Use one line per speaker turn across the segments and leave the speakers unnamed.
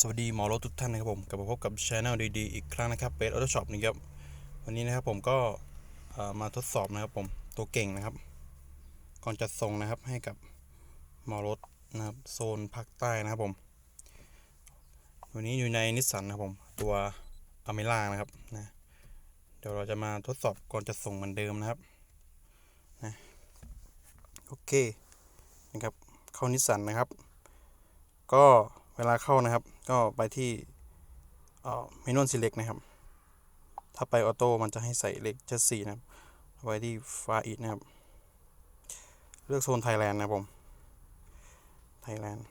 สวัสดีหมอรถทุกท่านนะครับผมกลับมาพบกับช anel ดีๆอีกครั้งนะครับเป็นออโต้ช็อปนะครับวันนี้นะครับผมก็มาทดสอบนะครับผมตัวเก่งนะครับ ก่อนจัดส่งนะครับให้กับหมอรถนะครับโซนภาคใต้นะครับผมวันนี้อยู่ในนิสสันนะครับผมตัวอเมร่านะครับนะเดี๋ยวเราจะมาทดสอบก่อนจัดส่งเหมือนเดิมนะครับนะโอเคนะครับเข้านิสสันนะครับ ก็ เวลาเข้านะครับ ก็ไปที่เมนูสิเล็กนะครับ ถ้าไปออโต้มันจะให้ใส่เลขเจ็ดสี่นะครับไว้ที่ฟาอีดนะครับ เลือกโซนไทยแลนด์นะผมไทยแลนด์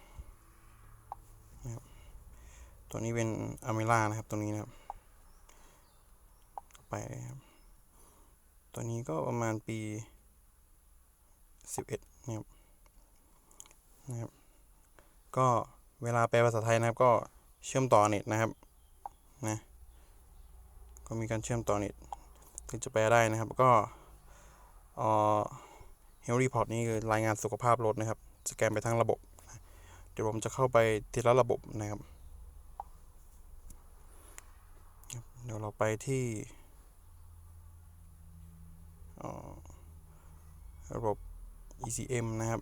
นะครับตัวนี้เป็นอเมร่านะครับตัวนี้นะครับ ไปนะครับตัวนี้ก็ประมาณปีสิบเอ็ดนะครับนะครับก็ เวลาแปลภาษาไทยนะครับก็เชื่อมต่อเน็ตนะครับนะก็มีการเชื่อมต่อเน็ตถึงจะแปลได้นะครับก็เอ่อเฮลรีพอร์ตนี่คือรายงานสุขภาพรถนะครับสแกนไปทั้งระบบ เดี๋ยวผมจะเข้าไปทีละระบบนะครับ เดี๋ยวเราไปที่เอ่อระบบ ECM นะครับ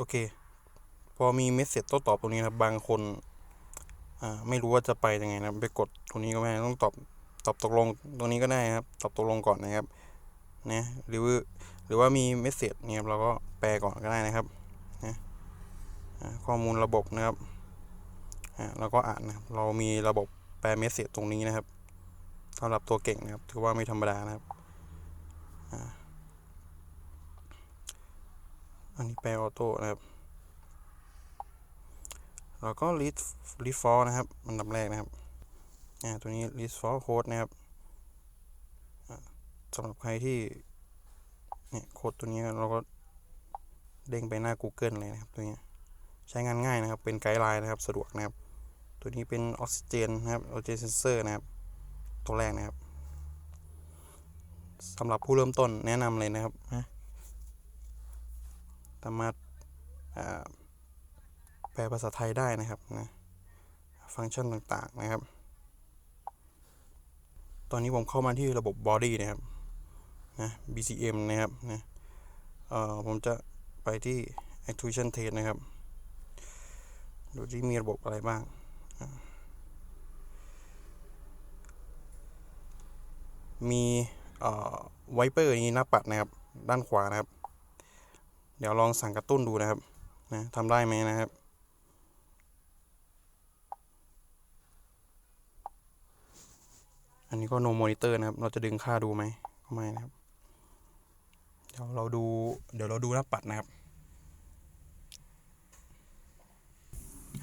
โอเค พอมีเมสเซจโต้ตอบตรงนี้นะบางคนอ่าไม่รู้ว่าจะไปยังไงนะไปกดตรงนี้ก็ไม่ได้ต้องตอบตอบตกลงตรงนี้ก็ได้ครับ ตอบตกลงก่อนนะครับนะหรือหรือว่ามีเมสเซจเนี่ยครับเราก็แปลก่อนก็ได้นะครับนะอ่าข้อมูลระบบนะครับอ่าเราก็อ่านนะครับเรามีระบบแปลเมสเซจตรงนี้นะครับสำหรับตัวเก่งนะครับ ถือว่าไม่ธรรมดานะครับอ่า อันนี้แปลออโต้นะครับ แล้วก็ read read for นะครับอันดับแรกนะครับอ่าตัวนี้ read for code นะครับสำหรับใครที่เนี่ยโค้ดตัวนี้เราก็เด้งไปหน้า Google เลยนะครับตัวนี้ใช้งานง่ายนะครับเป็นไกด์ไลน์นะครับสะดวกนะครับ ตัวนี้เป็นออกซิเจนนะครับออกซิเจนเซนเซอร์นะครับ ตัวแรกนะครับสำหรับผู้เริ่มต้นแนะนำเลยนะครับนะ สามารถแปลภาษาไทยได้นะครับนะฟังก์ชันต่างๆนะครับ ตอนนี้ผมเข้ามาที่ระบบ body นะครับนะ BCM นะครับนะเอ่อผมจะไปที่ actuation test นะครับ ดูที่มีระบบอะไรบ้าง มีไวเปอร์นี้หน้าปัดนะครับ ด้านขวานะครับ เดี๋ยวลองสั่งกระตุ้นดูนะครับนะทำได้ไหมนะครับอันนี้ก็ no monitor นะครับ เราจะดึงค่าดูไหมก็ไม่นะครับ เดี๋ยวเราดู เดี๋ยวเราดูหน้าปัดนะครับ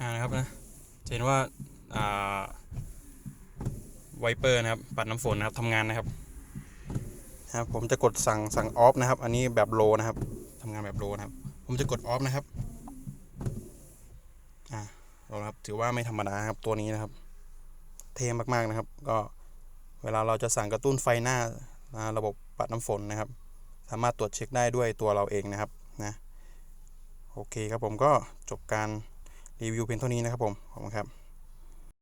อ่านะครับนะจะเห็นว่าอ่าไวเปอร์นะครับ ปัดน้ำฝนนะครับทำงานนะครับนะครับ ผมจะกดสั่งสั่งออฟนะครับ อันนี้แบบโลนะครับำงานแบบโลนะครับ ผมจะกดออฟนะครับ อ่าเราครับ ถือว่าไม่ธรรมดาครับตัวนี้นะครับ เท่มากๆนะครับ ก็เวลาเราจะสั่งกระตุ้นไฟหน้าอ่าระบบปัดน้ำฝนนะครับ สามารถตรวจเช็คได้ด้วยตัวเราเองนะครับนะโอเคครับผมก็จบการรีวิวเพียงเท่านี้นะครับผมขอบคุณครับ